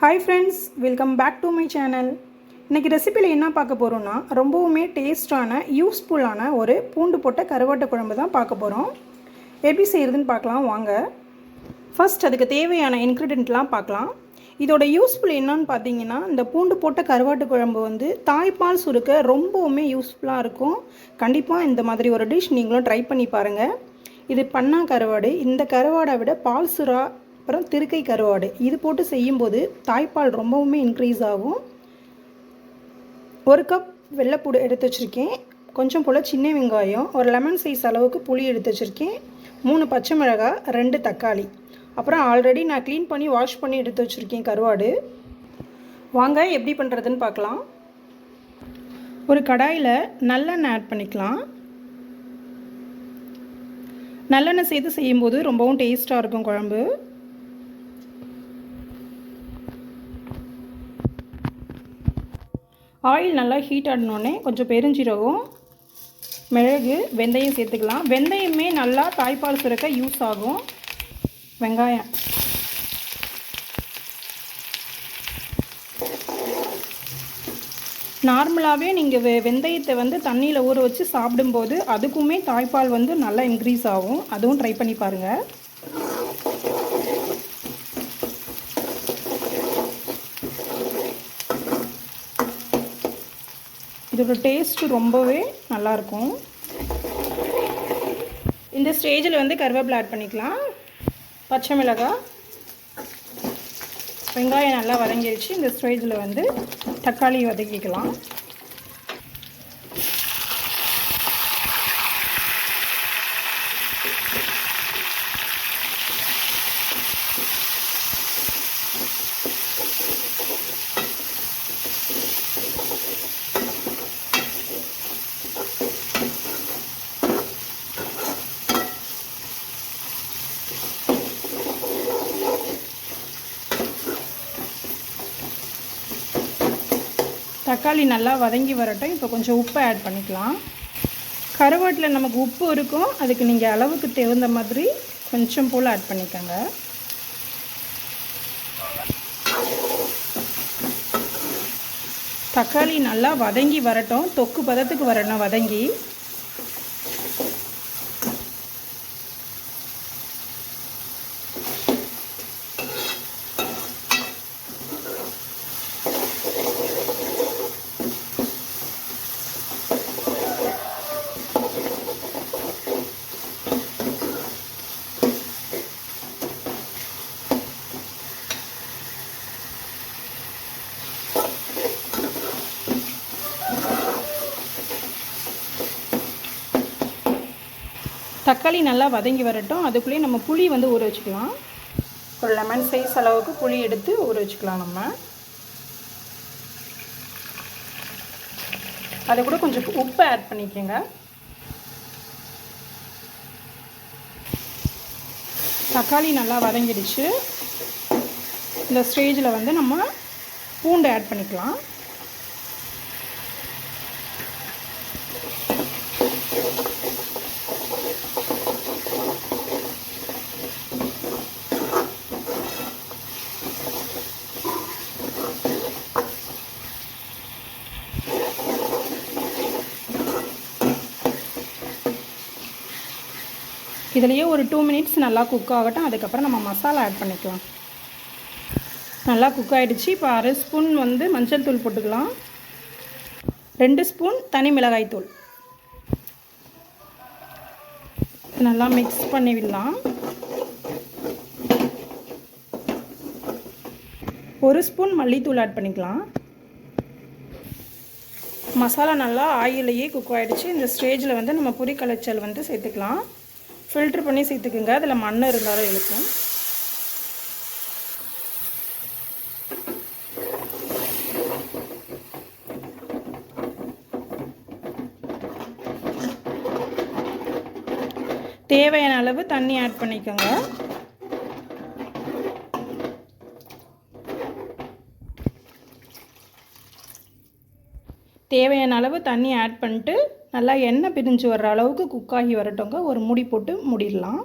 Hi friends welcome back to my channel இன்றைக்கி ரெசிப்பியில் என்ன பார்க்க போகிறோன்னா ரொம்பவுமே டேஸ்டான யூஸ்ஃபுல்லான ஒரு பூண்டு போட்ட கருவாட்டு குழம்பு தான் பார்க்க போகிறோம் எப்படி செய்கிறதுன்னு பார்க்கலாம் வாங்க. ஃபர்ஸ்ட் அதுக்கு தேவையான இன்க்ரீடியண்ட்லாம் பார்க்கலாம். இதோட யூஸ்ஃபுல் என்னன்னு பார்த்தீங்கன்னா இந்த பூண்டு போட்ட கருவாட்டு குழம்பு வந்து தாய்ப்பால் சுருக்க ரொம்பவுமே யூஸ்ஃபுல்லாக இருக்கும். கண்டிப்பாக இந்த மாதிரி ஒரு டிஷ் நீங்களும் ட்ரை பண்ணி பாருங்கள் இது பண்ணா கருவாடு இந்த கருவாடை விட பால் சுறா அப்புறம் திருக்கை கருவாடு. இது போட்டு செய்யும்போது தாய்ப்பால் ரொம்பவுமே இன்க்ரீஸ் ஆகும். ஒரு கப் வெள்ளைப்பூடு எடுத்து வச்சுருக்கேன். கொஞ்சம் போல் சின்ன வெங்காயம் ஒரு லெமன் சைஸ் அளவுக்கு புளி எடுத்து வச்சுருக்கேன். மூணு பச்சை மிளகாய் ரெண்டு தக்காளி. அப்புறம் ஆல்ரெடி நான் க்ளீன் பண்ணி வாஷ் பண்ணி எடுத்து வச்சுருக்கேன் கருவாடு. வாங்க எப்படி பண்ணுறதுன்னு பார்க்கலாம். ஒரு கடாயில் நல்லெண்ணெய் ஆட் பண்ணிக்கலாம். நல்லெண்ணெய் சேர்த்து செய்யும்போது ரொம்பவும் டேஸ்ட்டாக இருக்கும் குழம்பு. ஆயில் நல்லா ஹீட் ஆடினோடனே கொஞ்சம் பெருஞ்சீரகம் மிளகு வெந்தயம் சேர்த்துக்கலாம். வெந்தயமே நல்லா தாய்ப்பால் சுரக்க யூஸ் ஆகும். வெங்காயம். நார்மலாகவே நீங்கள் வெ வெந்தயத்தை வந்து தண்ணியில் ஊற வச்சு சாப்பிடும்போது அதுக்குமே தாய்ப்பால் வந்து நல்லா இன்க்ரீஸ் ஆகும். அதுவும் ட்ரை பண்ணி பாருங்கள் இதோட டேஸ்ட்டு ரொம்பவே நல்லாயிருக்கும். இந்த ஸ்டேஜில் வந்து கருவேப்பிலை ஆட் பண்ணிக்கலாம். பச்சை மிளகாய். வெங்காயம் நல்லா வதங்கிடுச்சு இந்த ஸ்டேஜில் வந்து தக்காளி வதக்கிக்கலாம். தக்காளி நல்லா வதங்கி வரட்டும். இப்போ கொஞ்சம் உப்பை ஆட் பண்ணிக்கலாம். கருவாட்டில் நமக்கு உப்பு இருக்கும். அதுக்கு நீங்கள் அளவுக்கு தகுந்த மாதிரி கொஞ்சம் போல் ஆட் பண்ணிக்கோங்க. தக்காளி நல்லா வதங்கி வரட்டும். தொக்கு பதத்துக்கு வரணும் வதங்கி. தக்காளி நல்லா வதங்கி வரட்டும். அதுக்குள்ளேயே நம்ம புளி வந்து ஊற வச்சுக்கலாம். ஒரு லெமன் சைஸ் அளவுக்கு புளி எடுத்து ஊற வச்சுக்கலாம் நம்ம. அதை கூட கொஞ்சம் உப்பு ஆட் பண்ணிக்கோங்க. தக்காளி நல்லா வதங்கிடுச்சு. இந்த ஸ்டேஜில் வந்து நம்ம பூண்டு ஆட் பண்ணிக்கலாம். இதுலேயே ஒரு டூ மினிட்ஸ் நல்லா குக் ஆகட்டும். அதுக்கப்புறம் நம்ம மசாலா ஆட் பண்ணிக்கலாம். நல்லா குக் ஆகிடுச்சு இப்போ அரை ஸ்பூன் வந்து மஞ்சள் தூள் போட்டுக்கலாம். ரெண்டு ஸ்பூன் தனி மிளகாய் தூள். நல்லா மிக்ஸ் பண்ணிவிடலாம் ஒரு ஸ்பூன் மல்லித்தூள் ஆட் பண்ணிக்கலாம். மசாலா நல்லா ஆயிலையே குக் ஆகிடுச்சு இந்த ஸ்டேஜில் வந்து நம்ம பொரி கலைச்சல் வந்து சேர்த்துக்கலாம். ஃபில்ட்ரு பண்ணி சேர்த்துக்குங்க. அதில் மண் இருந்தாலும் இழுக்கும். தேவையான அளவு தண்ணி ஆட் பண்ணிக்கோங்க. தேவையான அளவு தண்ணி ஆட் பண்ணிட்டு நல்லா எண்ணெய் பிரிஞ்சு வர்ற அளவுக்கு குக் ஆகி வரட்டுங்க ஒரு மூடி போட்டு மூடிடலாம்.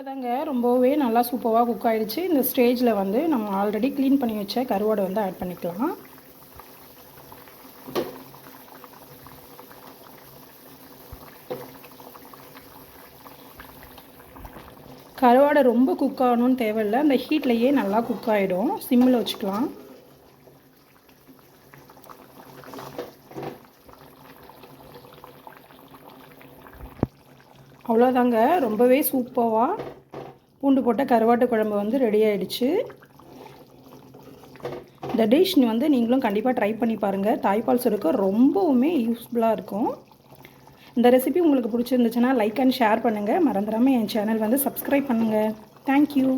அவ்வளோதாங்க ரொம்பவே நல்லா சூப்பராக குக் ஆகிடுச்சு இந்த ஸ்டேஜில் வந்து நம்ம ஆல்ரெடி க்ளீன் பண்ணி வச்ச கருவாடை வந்து ஆட் பண்ணிக்கலாம். கருவாடை ரொம்ப குக் ஆகணும்னு தேவையில்லை. அந்த ஹீட்லேயே நல்லா குக் ஆகிடும் சிம்மில் வச்சுக்கலாம். அவ்வளோதாங்க. ரொம்பவே சூப்பராக பூண்டு போட்ட கருவாட்டு குழம்பு வந்து ரெடி ஆகிடுச்சு இந்த டிஷ் வந்து நீங்களும் கண்டிப்பாக ட்ரை பண்ணி பாருங்கள் தாய்ப்பால் சுருக்க ரொம்பவுமே யூஸ்ஃபுல்லாக இருக்கும். இந்த ரெசிபி உங்களுக்கு பிடிச்சிருந்துச்சுன்னா லைக் அண்ட் ஷேர் பண்ணுங்கள் மறந்துடாமல் என் சேனல் வந்து சப்ஸ்கிரைப் பண்ணுங்கள் தேங்க்யூ